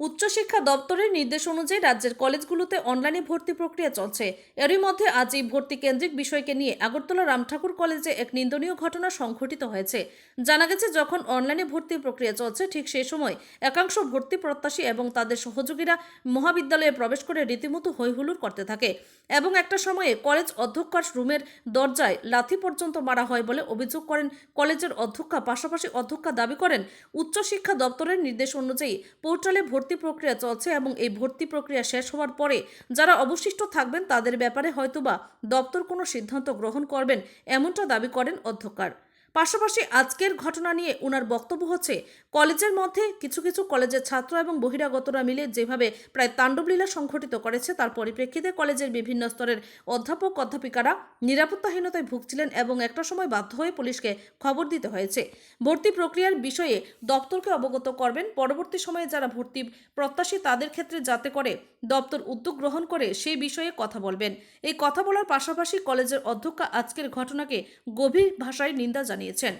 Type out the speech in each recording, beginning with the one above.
উচ্চশিক্ষা দপ্তরের নির্দেশ অনুযায়ী রাজ্যের কলেজগুলোতে অনলাইনে ভর্তি প্রক্রিয়া চলছে। এরই মধ্যে আজ এই ভর্তি কেন্দ্রিক বিষয়কে নিয়ে আগরতলা রামঠাকুর কলেজে এক নিন্দনীয় ঘটনা সংঘটিত হয়েছে। জানা গেছে, যখন অনলাইনে ভর্তির প্রক্রিয়া চলছে, ঠিক সেই সময় একাংশ ভর্তি প্রত্যাশী এবং তাদের সহযোগীরা মহাবিদ্যালয়ে প্রবেশ করে রীতিমতো হৈহুল্লোড় করতে থাকে এবং একটা সময়ে কলেজ অধ্যক্ষার রুমের দরজায় লাথি পর্যন্ত মারা হয় বলে অভিযোগ করেন কলেজের অধ্যক্ষা। পাশাপাশি অধ্যক্ষা দাবি করেন, উচ্চশিক্ষা দপ্তরের নির্দেশ অনুযায়ী পোর্টালে ভর্তি প্রক্রিয়া চলছে এবং এই ভর্তি প্রক্রিয়া শেষ হওয়ার পরে যারা অবশিষ্ট থাকবেন তাদের ব্যাপারে হয়তোবা দপ্তর কোনো সিদ্ধান্ত গ্রহণ করবেন, এমনটা দাবি করেন অধ্যক্ষার। পাশাপাশি আজকের ঘটনা নিয়ে ওনার বক্তব্য হচ্ছে, কলেজের মধ্যে কিছু কিছু কলেজের ছাত্র এবং বহিরাগতরা মিলে যেভাবে প্রায় তাণ্ডবলীলা সংঘটিত করেছে, তার পরিপ্রেক্ষিতে কলেজের বিভিন্ন স্তরের অধ্যাপক, অধ্যাপিকারা নিরাপত্তাহীনতায় ভুগছিলেন এবং একটা সময় বাধ্য হয়ে পুলিশকে খবর দিতে হয়েছে। ভর্তি প্রক্রিয়ার বিষয়ে দপ্তরকে অবগত করবেন। পরবর্তী সময়ে যারা ভর্তি প্রত্যাশী, তাদের ক্ষেত্রে যাতে করে দপ্তর উদ্যোগ গ্রহণ করে সেই বিষয়ে কথা বলবেন। এই কথা বলার পাশাপাশি কলেজের অধ্যক্ষা আজকের ঘটনাকে গভীর ভাষায় নিন্দা জানিয়েছেন।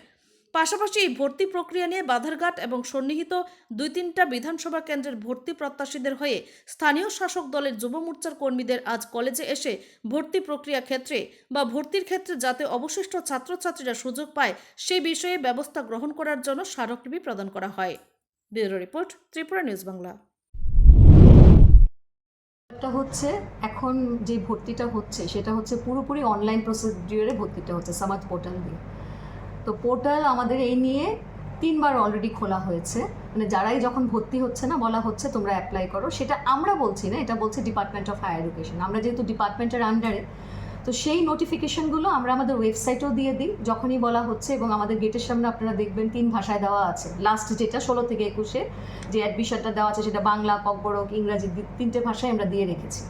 পাশাপাশি এই ভর্তি প্রক্রিয়া নিয়ে বাধারঘাট এবং সন্নিহিত দুই তিনটা বিধানসভা কেন্দ্রের ভর্তি প্রত্যাশীদের হয়ে স্থানীয় শাসক দলের যুব মোর্চার কর্মীদের আজ কলেজে এসে ভর্তি প্রক্রিয়া ক্ষেত্রে বা ভর্তির ক্ষেত্রে যাতে অবশিষ্ট ছাত্রছাত্রীরা সুযোগ পায় সেই বিষয়ে ব্যবস্থা গ্রহণ করার জন্য স্মারকলিপি প্রদান করা হয়। Bureau report, Tripura news Bangla. একটা হচ্ছে এখন যে ভর্তিটা হচ্ছে, সেটা হচ্ছে পুরোপুরি অনলাইন প্রসিডিওরে ভর্তিটা হচ্ছে, সামাদ পোর্টাল দিয়ে। তো পোর্টাল আমাদের এই নিয়ে তিনবার অলরেডি খোলা হয়েছে। মানে যারাই যখন ভর্তি হচ্ছে না, বলা হচ্ছে তোমরা অ্যাপ্লাই করো। সেটা আমরা বলছি না, এটা বলছে ডিপার্টমেন্ট অফ হায়ার এডুকেশন আমরা যেহেতু ডিপার্টমেন্টের আন্ডারে তো সেই নোটিফিকেশনগুলো আমরা আমাদের ওয়েবসাইটেও দিয়ে দিই, যখনই বলা হচ্ছে এবং আমাদের গেটের সামনে আপনারা দেখবেন তিন ভাষায় দেওয়া আছে। লাস্ট যেটা, ষোলো থেকে একুশে যে অ্যাডমিশনটা দেওয়া আছে, সেটা বাংলা ককবরক ইংরাজি তিনটে ভাষায় আমরা দিয়ে রেখেছি।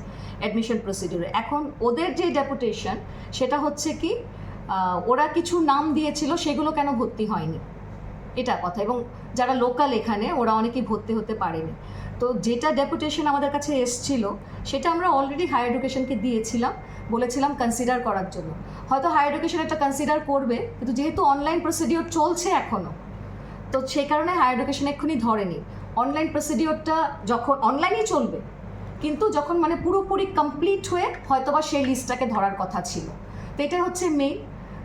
অ্যাডমিশন প্রসিডিউরে এখন ওদের যে ডেপুটেশন সেটা হচ্ছে কি ওরা কিছু নাম দিয়েছিল, সেগুলো কেন ভর্তি হয়নি? এটা কথা। এবং যারা লোকাল এখানে, ওরা অনেকেই ভর্তি হতে পারেনি। তো যেটা ডেপুটেশন আমাদের কাছে এসছিল, সেটা আমরা অলরেডি হায়ার এডুকেশনকে দিয়েছিলাম, বলেছিলাম কনসিডার করার জন্য। হয়তো হায়ার এডুকেশন এটা কনসিডার করবে, কিন্তু যেহেতু অনলাইন প্রসিডিওর চলছে এখনও তো সেই কারণে হায়ার এডুকেশন এক্ষুনি ধরেনি। অনলাইন প্রসিডিওরটা যখন অনলাইনেই চলবে, কিন্তু যখন মানে পুরোপুরি কমপ্লিট হয়ে হয়তোবা সেই লিস্টটাকে ধরার কথা ছিল। তো এটা হচ্ছে মেইন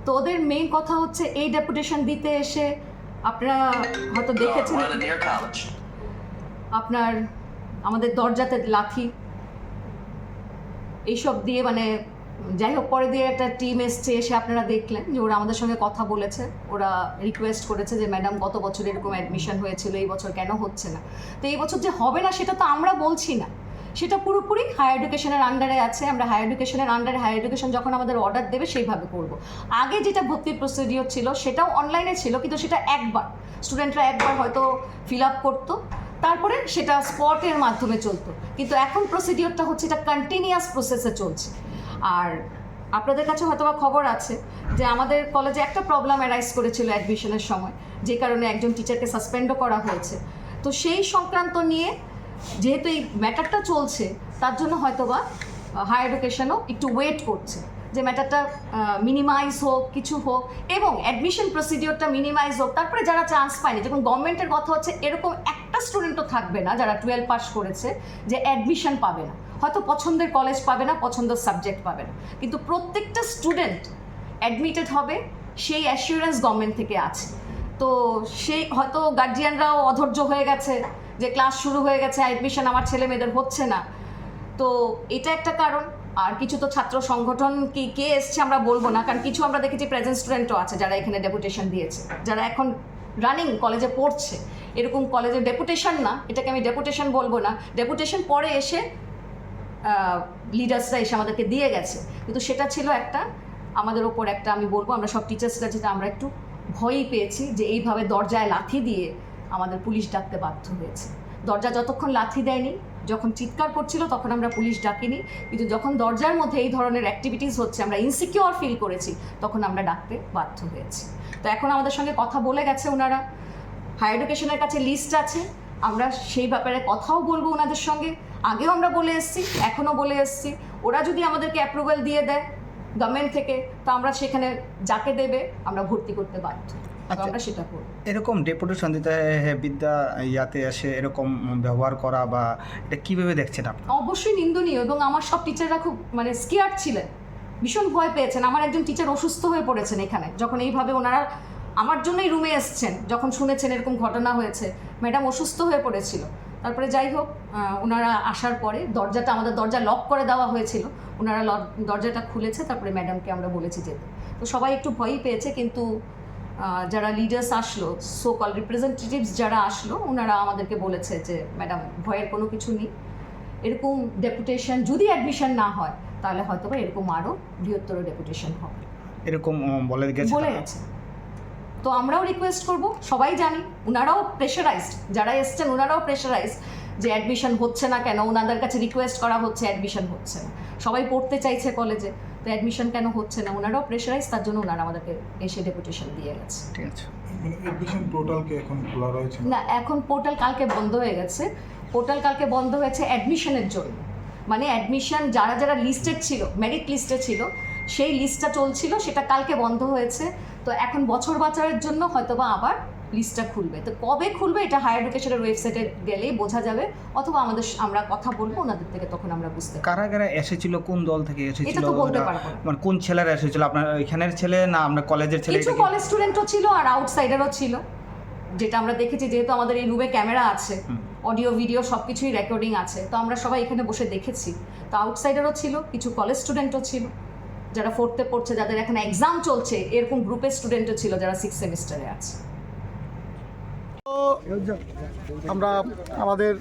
তো ওদের মেইন কথা হচ্ছে এই ডেপুটেশন দিতে এসে আপনারা হয়তো দেখেছেন. আপনার আমাদের দরজাতে লাথি। এইসব দিয়ে মানে যাই হোক পরে দিয়ে একটা টিম এসছে এসে আপনারা দেখলেন যে ওরা আমাদের সঙ্গে কথা বলেছে। ওরা রিকোয়েস্ট করেছে যে ম্যাডাম গত বছর এরকম অ্যাডমিশন হয়েছিল এই বছর কেন হচ্ছে না? তো এই বছর যে হবে না সেটা তো আমরা বলছি না। সেটা পুরোপুরি হায়ার এডুকেশনের আন্ডারে আছে। আমরা হায়ার এডুকেশনের আন্ডারে হায়ার এডুকেশন যখন আমাদের অর্ডার দেবে সেইভাবে করব। আগে যেটা ভর্তির প্রসিডিওর ছিল সেটাও অনলাইনে ছিল, কিন্তু সেটা একবার। স্টুডেন্টরা একবার হয়তো ফিল আপ করতো, তারপরে সেটা স্পটের মাধ্যমে চলতো। কিন্তু এখন প্রসিডিওরটা হচ্ছে এটা কন্টিনিউয়াস প্রসেসে চলছে। আর আপনাদের কাছে হয়তো বা খবর আছে যে আমাদের কলেজে একটা প্রবলেম অ্যারাইজ করেছিল অ্যাডমিশনের সময়, যে কারণে একজন টিচারকে সাসপেন্ডও করা হয়েছে। তো সেই সংক্রান্ত নিয়ে যেহেতু এই ম্যাটারটা চলছে, তার জন্য হয়তোবা হায়ার এডুকেশনও একটু ওয়েট করছে। যে ম্যাটারটা মিনিমাইজ হোক, কিছু হোক, এবং অ্যাডমিশন প্রসিডিওরটা মিনিমাইজ হোক, তারপরে যারা চান্স পায়নি, যখন গভর্নমেন্টের কথা হচ্ছে, এরকম একটা স্টুডেন্টও থাকবে না যারা টুয়েলভ পাস করেছে, যে অ্যাডমিশন পাবে না। হয়তো পছন্দের কলেজ পাবে না, পছন্দের সাবজেক্ট পাবে না। কিন্তু প্রত্যেকটা স্টুডেন্ট অ্যাডমিটেড হবে, সেই অ্যাসিউরেন্স গভর্নমেন্ট থেকে আছে। তো সেই, হয়তো গার্জিয়ানরাও অধৈর্য হয়ে গেছে। যে ক্লাস শুরু হয়ে গেছে অ্যাডমিশন আমার ছেলে মেয়েদের হচ্ছে না। তো এটা একটা কারণ। আর কিছু তো ছাত্র সংগঠন কি, কে এসছে আমরা বলব না, কারণ কিছু আমরা দেখেছি প্রেজেন্ট স্টুডেন্টও আছে যারা এখানে ডেপুটেশন দিয়েছে, যারা এখন রানিং কলেজে পড়ছে। এরকম কলেজে ডেপুটেশন না, এটাকে আমি ডেপুটেশন বলব না। ডেপুটেশন পরে এসে লিডার্সরা এসে আমাদেরকে দিয়ে গেছে। কিন্তু সেটা ছিল একটা, আমাদের ওপর একটা আমি বলব, আমরা সব টিচার্সরা যেটা আমরা একটু ভয়ই পেয়েছি যে এইভাবে দরজায় লাথি দিয়ে আমাদের পুলিশ ডাকতে বাধ্য হয়েছে। দরজা যতক্ষণ লাথি দেয়নি, যখন চিৎকার করছিল তখন আমরা পুলিশ ডাকিনি। কিন্তু যখন দরজার মধ্যে এই ধরনের অ্যাক্টিভিটিস হচ্ছে, আমরা ইনসিকিওর ফিল করেছি, তখন আমরা ডাকতে বাধ্য হয়েছি। তো এখন আমাদের সঙ্গে কথা বলে গেছে ওনারা। হায়ার এডুকেশনের কাছে লিস্ট আছে। আমরা সেই ব্যাপারে কথাও বলব ওনাদের সঙ্গে। আগেও আমরা বলে এসেছি, এখনও বলে এসেছি। ওরা যদি আমাদেরকে অ্যাপ্রুভাল দিয়ে দেয় গভর্নমেন্ট থেকে, তো আমরা সেখানে যাকে দেবে, আমরা ভর্তি করতে বাধ্য। তো আচ্ছা। আমরা সেটা করব। এরকম ডেপুটেশন দিতে বিদ্যা ইয়াতে এসে এরকম ব্যবহার করা বা এটা কীভাবে দেখছেন আপনি? অবশ্যই নিন্দনীয় এবং আমার সব টিচাররা খুব মানে স্কেয়ার ছিলেন। ভীষণ ভয় পেয়েছেন। আমার একজন টিচার অসুস্থ হয়ে পড়েছেন এখানে। যখন এইভাবে ওনারা আমার জন্যই রুমে এসছেন যখন শুনেছেন এরকম ঘটনা হয়েছে। ম্যাডাম অসুস্থ হয়ে পড়েছিল। তারপরে যাই হোক ওনারা আসার পরে দরজাটা আমাদের দরজা লক করে দেওয়া হয়েছিল। ওনারা দরজাটা খুলেছে তারপরে ম্যাডামকে আমরা বলেছি যেতে। তো সবাই একটু ভয়ই পেয়েছে কিন্তু যারা লিডার্স আসলো সো কল রিপ্রেজেন্টেটিভস যারা আসলো ওনারা আমাদেরকে বলেছে যে ম্যাডাম ভয়ের কোনো কিছু নেই। এরকম ডেপুটেশন যদি অ্যাডমিশন না হয় তাহলে হয়তো বা এরকম আরও বৃহত্তর ডেপুটেশন হবে। এরকম বলে গেছে বলে গেছে। তো আমরাও রিকোয়েস্ট করব সবাই জানি ওনারাও প্রেশারাইজড যারা এসছেন ওনারাও প্রেশারাইজড যে অ্যাডমিশন হচ্ছে না কেন ওনাদের কাছে রিকোয়েস্ট করা হচ্ছে অ্যাডমিশন হচ্ছে না। সবাই পড়তে চাইছে কলেজে তো অ্যাডমিশন কেন হচ্ছে না? ওনারাও প্রেশারাইজ তার জন্য ওনারা আমাদেরকে এসে ডেপুটেশন দিয়ে গেছে। ঠিক আছে। মানে এডমিশন পোর্টালকে এখন খোলা রয়েছে? না এখন পোর্টাল কালকে বন্ধ হয়ে গেছে। পোর্টাল কালকে বন্ধ হয়েছে অ্যাডমিশনের জন্য। মানে অ্যাডমিশন যারা যারা লিস্টেড ছিল মেরিট লিস্টে ছিল সেই লিস্টটা চলছিল সেটা কালকে বন্ধ হয়েছে। তো এখন বছর বছরের জন্য হয়তোবা আবার লিস্টটা খুলবে। তো কবে খুলবে এটা হায়ার এডুকেশনের ওয়েবসাইটে গেলেই বোঝা যাবে অথবা আমাদের আমরা কথা বলব ওনাদের থেকে তখন আমরা বুঝতে কারা কারা এসেছিল কোন দল থেকে এসেছিল? এটা তো বলতে ওরা? পারব মানে কোন ছেলেরা এসেছিল? আপনার এখানের ছেলে না আপনার কলেজের ছেলে? কিছু কলেজ স্টুডেন্টও ছিল আর আউটসাইডারও ছিল। যেটা আমরা দেখেছি যেহেতু আমাদের এই রুমে ক্যামেরা আছে অডিও ভিডিও সব কিছুই রেকর্ডিং আছে তো আমরা সবাই এখানে বসে দেখেছি। তো আউটসাইডারও ছিল কিছু কলেজ স্টুডেন্টও ছিল যারা ফোর্থে পড়ছে যাদের এখানে এক্সাম চলছে এরকম গ্রুপের স্টুডেন্টও ছিল যারা সিক্স সেমিস্টারে আছে। আমরা আমাদের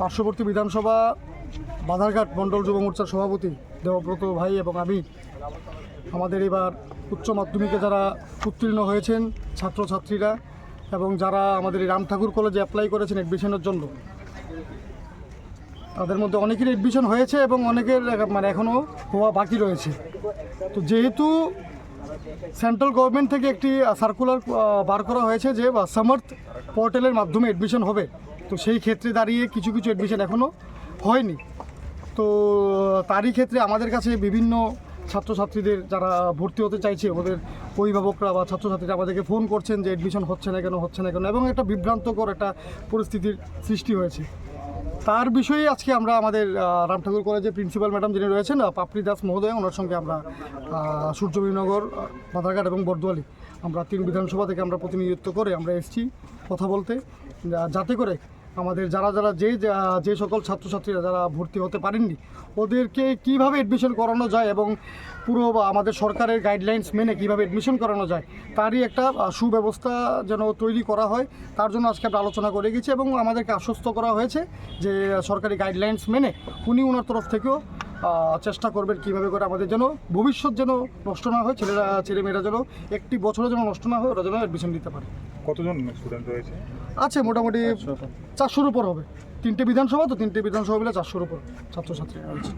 পার্শ্ববর্তী বিধানসভা, বাধারঘাট মণ্ডল যুব মোর্চার সভাপতি দেবব্রত ভাই এবং আমি, আমাদের এবার উচ্চ মাধ্যমিকে যারা উত্তীর্ণ হয়েছেন ছাত্রছাত্রীরা এবং যারা আমাদের এই রাম ঠাকুর কলেজে অ্যাপ্লাই করেছেন অ্যাডমিশনের জন্য, তাদের মধ্যে অনেকের অ্যাডমিশন হয়েছে এবং অনেকের মানে এখনও হওয়া বাকি রয়েছে। তো যেহেতু সেন্ট্রাল গভর্নমেন্ট থেকে একটি সার্কুলার বার করা হয়েছে যে সমর্থ পোর্টালের মাধ্যমে অ্যাডমিশন হবে। তো সেই ক্ষেত্রে দাঁড়িয়ে কিছু কিছু অ্যাডমিশন এখনও হয়নি। তো তারই ক্ষেত্রে আমাদের কাছে বিভিন্ন ছাত্রছাত্রীদের যারা ভর্তি হতে চাইছে ওদের অভিভাবকরা বা ছাত্রছাত্রীরা আমাদেরকে ফোন করছেন যে অ্যাডমিশন হচ্ছে না কেন হচ্ছে না কেন এবং একটা বিভ্রান্তকর একটা পরিস্থিতির সৃষ্টি হয়েছে। তার বিষয়ে আজকে আমরা আমাদের আহ, রাম ঠাকুর কলেজের প্রিন্সিপাল ম্যাডাম যিনি রয়েছেন পাপড়ি দাস মহোদয় ওনার সঙ্গে আমরা সূর্যবীনগর বাধারঘাট এবং বর্দোয়ালি আমরা তিন বিধানসভা থেকে আমরা প্রতিনিধিত্ব করে আমরা এসেছি। কথা বলতে। যাতে করে আমাদের যারা যারা যে যে সকল ছাত্রছাত্রীরা যারা ভর্তি হতে পারেননি, ওদেরকে কীভাবে অ্যাডমিশন করানো যায় এবং পুরো আমাদের সরকারের গাইডলাইন্স মেনে কীভাবে অ্যাডমিশন করানো যায়, তারই একটা সুব্যবস্থা যেন তৈরি করা হয়। তার জন্য আজকে আমরা আলোচনা করে গেছি এবং আমাদেরকে আশ্বস্ত করা হয়েছে যে সরকারি গাইডলাইন্স মেনে উনি ওনার তরফ থেকেও চেষ্টা করবেন কীভাবে করে আমাদের যেন ভবিষ্যৎ যেন নষ্ট না হয় ছেলেরা ছেলেমেয়েরা যেন একটি বছরও যেন নষ্ট না হয় ওরা যেন অ্যাডমিশন দিতে পারে। কতজন স্টুডেন্ট রয়েছে? আছে মোটামুটি চারশোর উপর। হবে। তিনটে বিধানসভা তো তিনটে বিধানসভা মিলে চারশোর উপর ছাত্রছাত্রী রয়েছে।